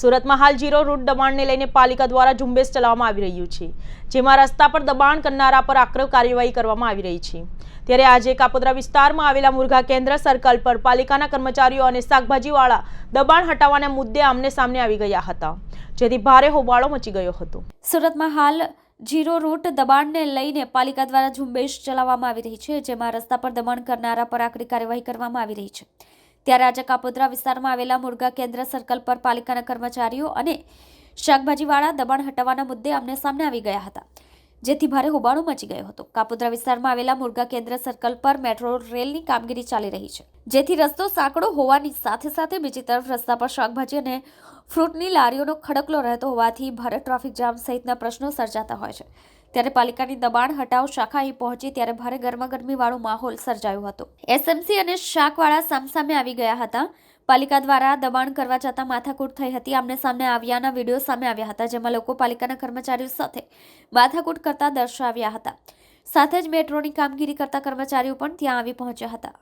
સુરતમાં હાલ zero route દબાણને લઈને પાલિકા દ્વારા ઝુંબેશ ચલાવવામાં આવી રહ્યું છે, જેમાં રસ્તા પર દબાણ કરનારા પર આક્રમ કાર્યવાહી કરવામાં આવી રહી છે. ત્યારે આજે કાપોદ્રા વિસ્તારમાં આવેલા મુરઘા કેન્દ્ર સર્કલ પર પાલિકાના કર્મચારીઓ અને શાકભાજીવાળા દબાણ હટાવવાના મુદ્દે આમને સામને આવી ગયા હતા, જેથી ભારે હોબાળો મચી ગયો હતો. સુરતમાં હાલ જીરો રૂટ દબાણને લઈને પાલિકા દ્વારા ઝુંબેશ ચલાવવામાં આવી રહી છે, જેમાં રસ્તા પર દબાણ કરનારા પર આકરી કાર્યવાહી કરવામાં આવી રહી છે. ત્યારે આજે કાપોદ્રા વિસ્તારમાં આવેલા મુરગા કેન્દ્ર સર્કલ પર પાલિકાના કર્મચારીઓ અને શાકભાજીવાળા દબાણ હટાવવાના મુદ્દે અમને સામે આવી ગયા હતા, જેથી ભારે હોબાળો મચી ગયો હતો. કાપોદ્રા વિસ્તારમાં આવેલા મુરગા કેન્દ્ર સર્કલ પર મેટ્રો રેલની કામગીરી ચાલી રહી છે, જેથી રસ્તો સાંકડો હોવાની સાથે સાથે બીજી તરફ રસ્તા પર શાકભાજી અને ફ્રૂટની લારીઓનો ખડકલો રહેતો હોવાથી ભારે ટ્રાફિક જામ સહિતના પ્રશ્નો સર્જાતા હોય છે. ત્યારે પાલિકાની દબાણ હટાવ શાખા અહીં પહોંચી ત્યારે ભારે ગરમાગરમીવાળો માહોલ સર્જાયો હતો. એસએમસી અને શાકવાળા સામસામે આવી ગયા હતા. પાલિકા દ્વારા દબાણ કરવા જતાં માથાકૂટ થઈ હતી. આમને સામે આવ્યાના વીડિયો સામે આવ્યા હતા, જેમાં લોકો પાલિકાના કર્મચારીઓ સાથે માથાકૂટ કરતા દર્શાવ્યા હતા. સાથે જ મેટ્રોની કામગીરી કરતા કર્મચારીઓ પણ ત્યાં આવી પહોંચ્યા હતા.